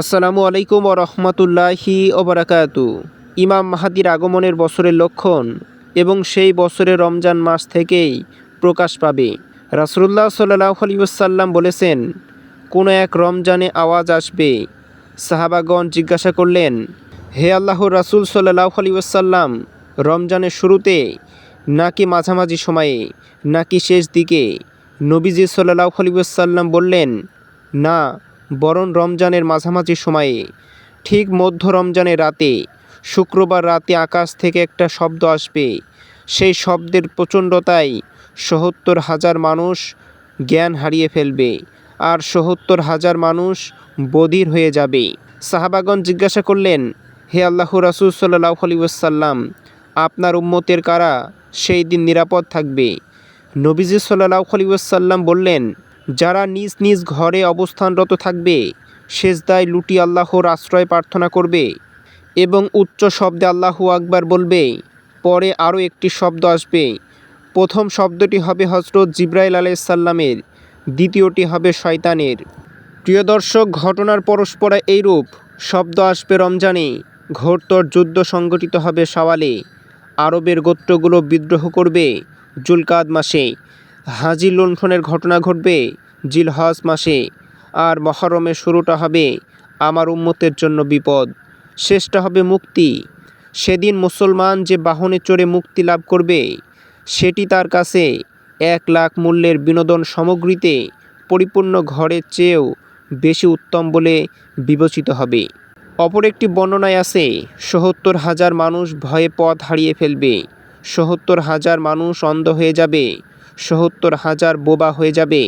আসসালামু আলাইকুম ও রহমতুল্লাহি ওবরাকাতু ইমাম মাহাদির আগমনের বছরের লক্ষণ এবং সেই বছরের রমজান মাস থেকেই প্রকাশ পাবে। রাসুল্লাহ সাল্লাহ আলিউসাল্লাম বলেছেন, কোনো এক রমজানে আওয়াজ আসবে, সাহাবাগণ জিজ্ঞাসা করলেন, হে আল্লাহ রাসুল সাল্লাহ আলিউসাল্লাম রমজানের শুরুতে নাকি মাঝামাঝি সময়ে, নাকি শেষ দিকে নবীজি সাল্লাহ আলিউসাল্লাম বললেন, না বরং রমজানের মাঝামাঝি সময়ে। ঠিক মধ্য রমজানের রাতে, শুক্রবার রাতে আকাশ থেকে একটা শব্দ আসবে। সেই শব্দের প্রচণ্ডতায় সত্তর হাজার মানুষ জ্ঞান হারিয়ে ফেলবে আর সত্তর হাজার মানুষ বধির হয়ে যাবে। সাহাবাগণ জিজ্ঞাসা করলেন, হে আল্লাহ রাসুল সাল্লাহ আলী ওসাল্লাম আপনার উম্মতের কারা সেই দিন নিরাপদ থাকবে? নবীজি সাল্লাহ আলী ওসাল্লাম বললেন যারা নিজ নিজ ঘরে অবস্থানরত থাকবে, সেজদায় লুটি আল্লাহর আশ্রয় প্রার্থনা করবে এবং উচ্চ শব্দে আল্লাহু আকবার বলবে, পরে আরও একটি শব্দ আসবে। প্রথম শব্দটি হবে হজরত জিব্রাইল আলাইসাল্লামের দ্বিতীয়টি হবে শয়তানের। প্রিয় দর্শক, ঘটনার পরস্পরা এইরূপ শব্দ আসবে রমজানে। ঘোরতর যুদ্ধ সংগঠিত হবে সওয়ালে আরবের গোত্রগুলো বিদ্রোহ করবে জুলকাদ মাসে। হাজি লুণ্ঠনের ঘটনা ঘটবে জিলহজ মাসে, আর মহরমের শুরুটা হবে আমার উম্মতের জন্য বিপদ, শেষটা হবে মুক্তি। সেদিন মুসলমান যে বাহনে চড়ে মুক্তি লাভ করবে, সেটি তার কাছে এক লাখ মূল্যের বিনোদন সামগ্রীতে পরিপূর্ণ ঘরের চেয়েও বেশি উত্তম বলে বিবেচিত হবে। অপর একটি বর্ণনায় আছে, সত্তর হাজার মানুষ ভয়ে পথ হারিয়ে ফেলবে, সত্তর হাজার মানুষ অন্ধ হয়ে যাবে সত্তর হাজার বোবা হয়ে যাবে।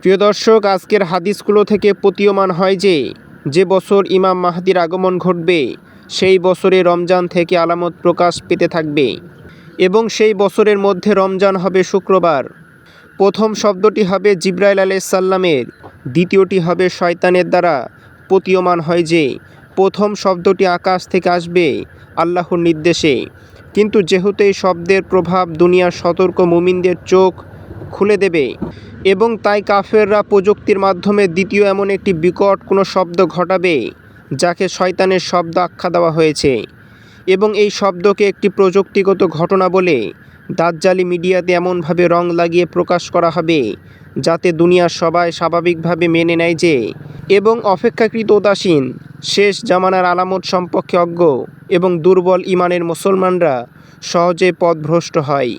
প্রিয় দর্শক, আজকের হাদিসগুলো থেকে প্রতীয়মান হয় যে যে বছর ইমাম মাহাদির আগমন ঘটবে, সেই বছরে রমজান থেকে আলামত প্রকাশ পেতে থাকবে এবং সেই বছরের মধ্যে রমজান হবে শুক্রবার। প্রথম শব্দটি হবে জিব্রাইল আলাইসাল্লামের দ্বিতীয়টি হবে শয়তানের দ্বারা প্রতীয়মান হয় যে, প্রথম শব্দটি আকাশ থেকে আসবে আল্লাহর নির্দেশে। কিন্তু যেহেতু এই শব্দের প্রভাব দুনিয়ার সতর্ক মুমিনদের চোখ খুলে দেবে। এবং তাই কাফেররা প্রযুক্তির মাধ্যমে দ্বিতীয় এমন একটি বিকট কোনো শব্দ ঘটাবে, যাকে শয়তানের শব্দ আখ্যা দেওয়া হয়েছে। এবং এই শব্দকে একটি প্রযুক্তিগত ঘটনা বলে দাজ্জালি মিডিয়াতে এমনভাবে রং লাগিয়ে প্রকাশ করা হবে, যাতে দুনিয়ার সবাই স্বাভাবিকভাবে মেনে নেয় যে, এবং অপেক্ষাকৃত উদাসীন, শেষ জামানার আলামত সম্পর্কে অজ্ঞ এবং দুর্বল ইমানের মুসলমানরা সহজে পথভ্রষ্ট হয়।